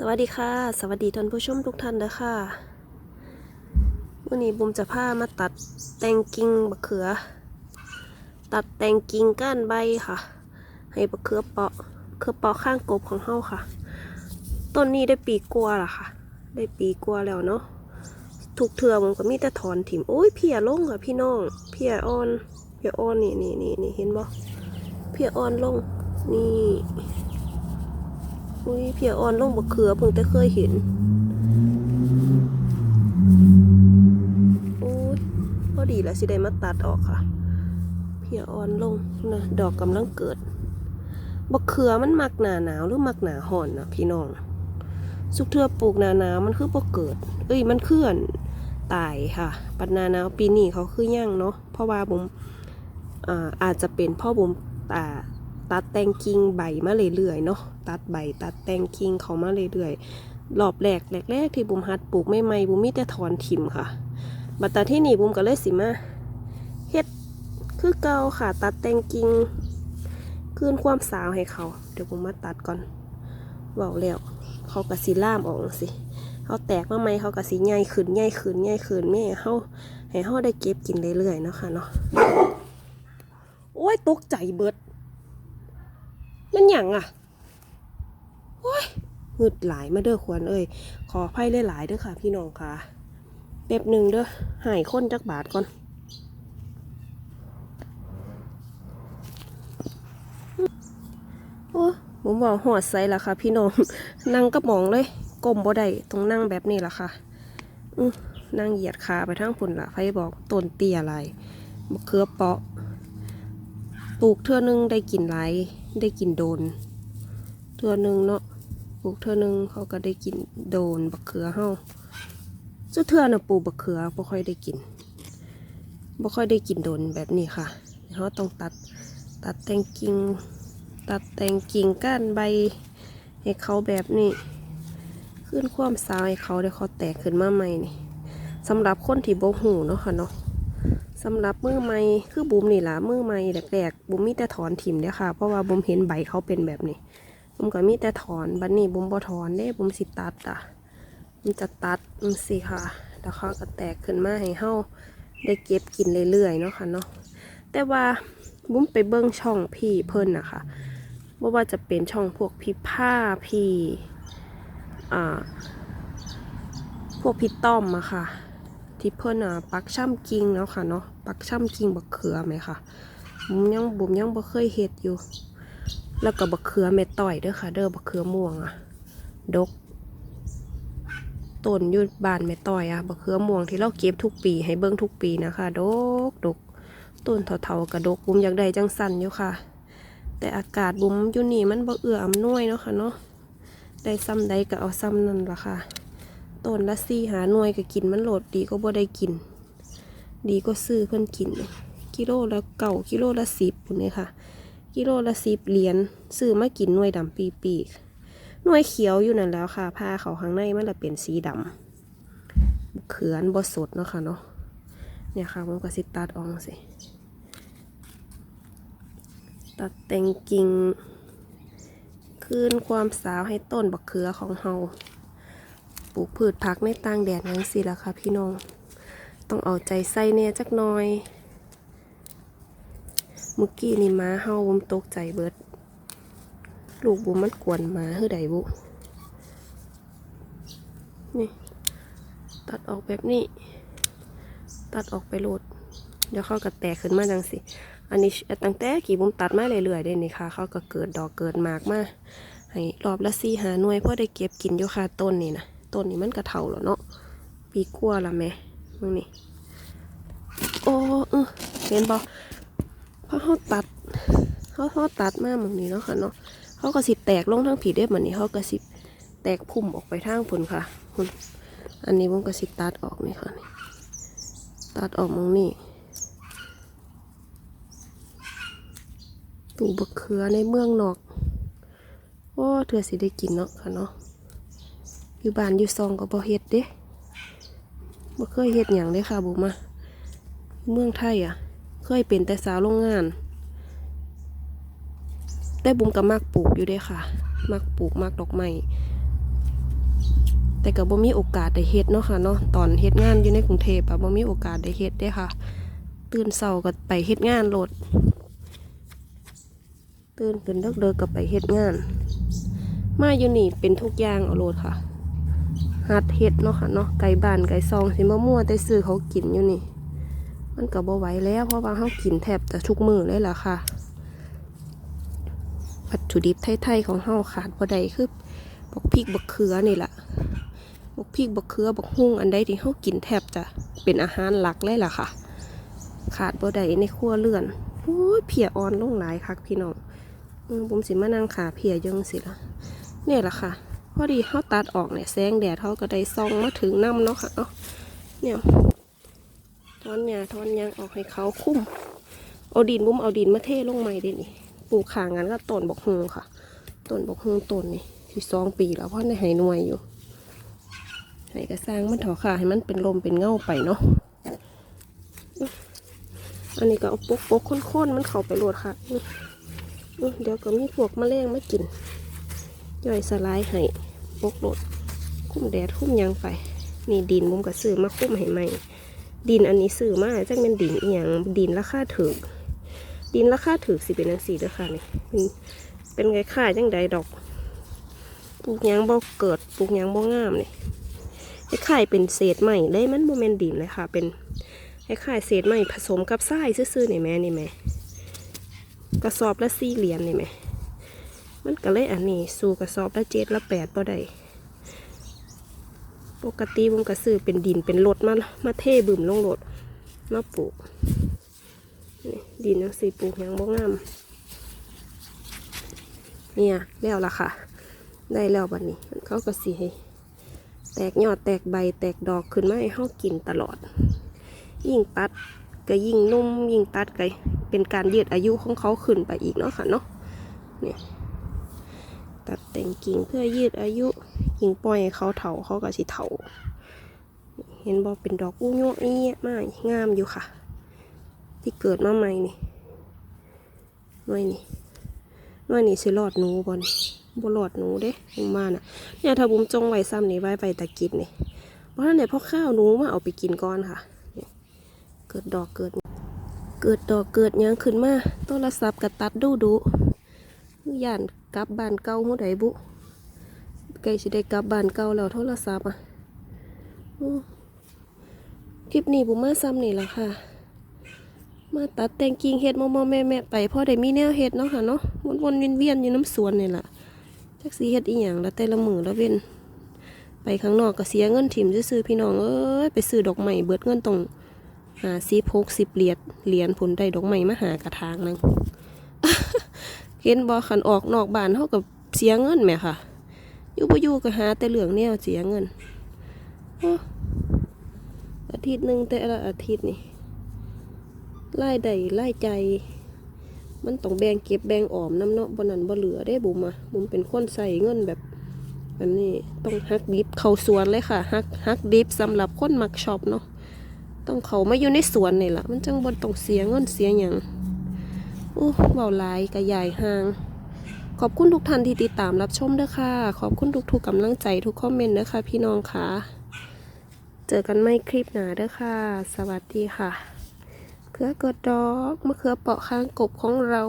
สวัสดีค่ะ สวัสดีท่านผู้ชมทุกท่านนะค่ะวันนี้บุมจะพามาตัดแตงกิ่งบะเขือ ตัดแตงกิ่งก้านใบค่ะ ให้บะเขือเปาะเขือเปาะข้างกบของเฮาค่ะ ต้นนี้ได้ปีกัว่าละค่ะ ได้ปีกัวแล้วเนาะถูกเถื่อผมก็มีแต่ถอนถิ่มโอ้ยเพียลงค่ะพี่น้องเพียอ่อนเพียอ่อนนี่นี่นี่นี่เห็นบ่เพียอ่อนลงนี่ อุ้ยเพียอ่อนลงบะเขือเพิ่งแต่เคยเห็นโอ้ยพอดีแล้วสิได้มาตัดออกค่ะ เพียอ่อนลงนะดอกกำลังเกิดบะเขือมันมักหนาหนาวหรือมักหนาห่อนนะพี่น้องสุกเทือปลูกหนาหนาวมันคือบ่เกิด เอ้ยมันเคลื่อนตายค่ะ ปัดนาหนาวปีนี้เขาคือย่างเนาะเพราะว่าผมอ่าอาจจะเป็นพ่อผมอ่า ตัดแต่งกิ่งใบมาเรื่อยๆเนาะตัดใบตัดแต่งกิ่งเขามาเรื่อยๆรอบแรกแรกๆที่บุมหัดปลูกไม่ไม่ๆบุมมีแต่ถอนถิ่มค่ะบัตาที่นี่บุมก็เลยสิมาเฮ็ดคือเก่าค่ะ ตัดแต่งกิ่งคืนความสาวให้เขา เดี๋ยวบุมมาตัดก่อนเบาแล้วเขากระสีล่ามออกสิเขาแตกมาไหมเขากระสีใหญ่ขึ้นใหญ่ขึ้นใหญ่ขึ้นแม่ให้เขาให้เขาได้เก็บกินเรื่อยๆเนาะค่ะเนาะโอ้ยตกใจเบิด มันหยังอะโอ้ยหงึดหลายมาเด้อควรเอ้ยขออภัยหลายๆเด้อค่ะ พี่น้องค่ะแป๊บหนึ่งเด้อหายค้นจักบาทก่อนโอ้ผมบอกหัวใสละค่ะ พี่น้องนั่งกระหมองเลยก้มบ่ได้ต้องนั่งแบบนี้ละค่ะนั่งเหยียดขาไปทั้งฝุ่นละไฟบอกต้นเตี้ยอะไรมะเขือเปาะ ปลูกเทื่อนึงได้กินหลายได้กินโดน เทื่อนึงเนาะปลูกเทื่อนึงเขาก็ได้กินโดนบักเขือเฮาสุดเทื่อน่ะปลูกบักเขือบ่ค่อยได้กินบ่ค่อยได้กินโดนแบบนี้ค่ะเขาต้องตัดตัดแตงกิ่งตัดแต่งกิ่งก้านใบให้เขาแบบนี้ ขึ้นความสาวให้เขาเดี๋ยวเขาแตกขึ้นมาใหม่นี่สำหรับคนที่บ่หูเนาะค่ะเนาะ สำหรับมือใหม่คือบุมนี่ล่ะมือใหม่แรกๆบุมมีแต่ถอนถิ่มเด้อค่ะ เพราะว่าบุมเห็นใบเขาเป็นแบบนี้บุมก็มีแต่ถอนบัดนนี้บุมบ่ถอนเด้บุมสิตัดอะบุมจะตัดมันสิค่ะ แล้วเขาก็แตกขึ้นมาให้เฮาได้เก็บกินเรื่อยๆเนาะค่ะเนาะแต่ว่าบุมไปเบิ่งช่องพี่เพิ่นนะคะว่าว่าจะเป็นช่องพวกพี่ผ้าพี่อ่าพวกพี่ต้อมอะค่ะ ที่เพิ่นอะปักช่ำกิ่งแล้วค่ะเนาะปักช่ำกิ่งบักเขือไหมค่ะบุมยังบุมยังบ่เคยเฮ็ดอยู่ แล้วก็บักเขือเม็ดต่อยเด้อค่ะ เด้อบักเขือม่วงอะ ดกต้นยุดบานเม็ดต่อยอะบักเขือม่วงที่เราเก็บทุกปีให้เบิ่งทุกปีนะคะ ดกดกต้นเถาๆกระดกบุมอยากได้จังสันอยู่ค่ะ แต่อากาศบุมอยู่นี่มันบ่เอื้ออำนวยเนาะค่ะเนาะได้ซ้ำใดก็เอาซ้ำนั่นล่ะค่ะ ต้นละสี่หาหน่วยก็กินมันโหลดดีก็บ่ได้กิน ดีก็ซื้อเพิ่นกิน กิโลละเก่ากิโลละสิบปุ่นเลยค่ะ กิโลละสิบเหรียญซื้อมากินหน่วยดำปีปีกหน่วยเขียวอยู่นั่นแล้วค่ะผ้าเขาข้างในมันละเป็นสีดำเขือนบสดเนาะค่ะเนาะเนี่ยค่ะมันก็สิตัดออกสิตัดแต่งกิ่งคืนความสาวให้ต้นบักเขือของเฮา ปลูกพืชผักในต่างแดดยังสิล่ะค่ะพี่น้อง ต้องเอาใจใส่แน่จักหน่อยเมื่อกี้นี่ม้าเฮาบุมตกใจเบิด ลูกบุมมันกวนมาเฮือใดบุนี่ ตัดออกแบบนี้ ตัดออกไปโหลด เดี๋ยวเขาก็แตกขึ้นมาจังสิ อันนี้ตั้งแต่กี่บุมตัดมาเรื่อยๆได้นี่ค่ะ เขาก็เกิดดอกเกิดหมากมาให้รอบละสี่หาหน่วยเพื่อได้เก็บกินอยู่ค่ะต้นนี่นะ ต้นนี้มันกระเทาแล้วเนาะปีกัวละแม่มึงนี่โอ้เออเห็นบอพอเขาตัดเขาเขาตัดมามึงนี่เนาะค่ะเนาะเขาก็สิแตกลงทั้งผีได้เหมือนนี้เขาก็สิแตกพุ่มออกไปทางผลค่ะคุณอันนี้ผมก็สิตัดออกนี่ค่ะนี่ตัดออกมึงนี่ปลูบักเขือในเมืองนอกโอ้เธอสิได้กินเนาะค่ะเนาะ อยู่บ้านอยู่ซองก็บ่เฮ็ดเด้บ่เคยเฮ็ดหยังเลยค่ะบุมาเมืองไทยอะ เคยเป็นแต่สาวโรงงาน แต่บุมก็มักปลูกอยู่เด้ค่ะ มักปลูกมักดอกไม้แต่ก็บ่มีโอกาสได้เฮ็ดเนาะค่ะเนาะตอนเฮ็ดงานอยู่ในกรุงเทพอะบ่มีโอกาสได้เฮ็ดเด้ค่ะ ตื่นเช้าก็ไปเฮ็ดงานโหลด ตื่นขึ้นเลิกๆก็ไปเฮ็ดงาน มาอยู่นี่เป็นทุกอย่างเอาโหลดค่ะ หัดเฮ็ดเนาะค่ะเนาะไก่บ้านไก่ซองสิมามั่วแต่ซื้อเขากินอยู่นี่ มันก็บ่ไหวแล้วเพราะว่าเขากินแทบจะทุกมือเลยล่ะค่ะวัตถุดิบไทยๆของเฮาขาดบ่ได้คือบักพริกบักเขือนี่ล่ะบักพริกบักเขือบักฮุ่งอันใดที่เฮากินแทบจะเป็นอาหารหลักเลยล่ะค่ะ ขาดบ่ได้ในครัวเรือนโอ้ยเพียอ่อนลงหลายคักพี่น้องอืมผมสิมานั่งขาเพียยังสิล่ะเนี่ยล่ะค่ะ พอดีเขาตัดออกเนี่ยแสงแดดเขาก็ได้ส่องมาถึงน้ำเนาะค่ะเนาะเนี่ยทอนหญ้าทอนยางออกให้เขาคุ้มเอาดินบุ้มเอาดินมาเทลงใหม่เด่นี่ปลูกขางงั้นก็ต้นบกฮงค่ะต้นบกฮงต้นนี่ที่สองปีแล้วเพราะในหายหน่วยอยู่ให้กระสร้างมันถอค่ะให้มันเป็นลมเป็นเงาไปเนาะอันนี้ก็เอาปกปกค้นๆมันเข้าไปโหลดค่ะเดี๋ยวก็มีพวกมแมลงมากินย่อยสลายให้ ปกโหลดคุ้มแดดคุ้มยังไปนี่ดินมุมก็ซื้อมาคุ้มให้ใหม่ ดินอันนี้ซื้อมาจังเป็นดินอีหยังดินราคาถูกดินราคาถูกสิเป็นจังสี่เด้อค่ะนี่เป็นเป็นไงค่าจังใดดอกปลูกยังบ่เกิดปลูกยังบ่งามเนี่ยไอ้ไข่เป็นเศษใหม่เลยมันโมเมนดินเลยค่ะ เป็นคล้ายเศษไม้ผสมกับทรายซื่อๆนี่แม่นี่แม่กระสอบละสี่เหรียญนี่แม่ มันก็เลยอันนี้สู่กระสอบละเจ็ดละแปดพอได้ปกติผมก็ซื้อเป็นดินเป็นรถมามาเทบึมลงรถมาปลูกดินยังสีปลูกหยังบ่งามเนี่ยแล้วล่ะค่ะ ได้แล้วบัดนี้เขาก็สีให้แตกยอดแตกใบแตกดอกขึ้นมาให้เฮากินตลอด ยิ่งตัดก็ยิ่งนุ่มยิ่งตัดก็เป็นการยืดอายุของเขาขึ้นไปอีกเนาะค่ะเนาะเนี่ย ตัดแต่งกิ่งเพื่อยืดอายุยิ่งปล่อยเขาเถาเขาก็สิเถาเห็นบอกเป็นดอกอู้ยอีเงี้ยมากงามอยู่ค่ะ ที่เกิดมาใหม่นี่น่วยนี่น่วยนี่สิรอดหนูบอลบ่รอดหนูเด้ผมมาน่ะเนี่ยถ้าบุ้มจงไว้ซ้ำนี่ไว้ไปตะกิดนี่เพราะนั้นเนี่ยพอข้าวหนูมาเอาไปกินก่อนค่ะเกิดดอกเกิด เกิดดอกเกิดยังขึ้นมาโทรศัพท์กระตัดดูดูย่าน กลับบ้านเก่าเมื่อใดบุใกล้สิได้กลับบ้านเก่าแล้วโทรศัพท์อะคลิปนี้บุมาซ้ำนี่แหละค่ะ มาตัดแต่งกิ่งเฮ็ดมอมอแม่แม่ไปพ่อได้มีแนวเฮ็ดเนาะค่ะเนาะวนวนๆเวียนๆอยู่น้ำสวนนี่แหละจักสีเฮ็ดอีหยังแล้วแต่ละมือแล้วเว้นไปข้างนอกก็เสียเงินถิ่มซื้อพี่น้องเอ้ยไปซื้อดอกไม้เบิดเงินตรงหาซีพกสิบเหรียญเหรียญผลได้ดอกไม้มาหากระถางนึง เห็นบอขันออกนอกบ้านเท่ากับเสียเงินแหม่ค่ะอยู่บ่อยู่ก็หาแต่เหลืองแนวเสียเงินอาทิตย์หนึ่งแต่ละอาทิตย์นี่ไล่ใดไล่ใจ มันต้องแบ่งเก็บแบ่งออมน้ำเนาะบนนั้นบ่เหลือได้บุมอะบุมเป็นคนใส่เงินแบบแบบนี้ต้องฮักดิบเข้าสวนเลยค่ะฮักฮักดิบสำหรับคนมักช็อปเนาะต้องเขามาอยู่ในสวนนี่แหละมันจังบนต้องเสียเงินเสียอย่าง อู้เบาหลายกระใหญ่ห่าง ขอบคุณทุกท่านที่ติดตามรับชมเด้อค่ะ ขอบคุณทุกๆกำลังใจทุกคอมเมนต์นะคะพี่น้องค่ะ เจอกันไม่คลิปหนาเด้อค่ะ สวัสดีค่ะ เขือกดดอกมะเขือเปาะข้างกบของเรา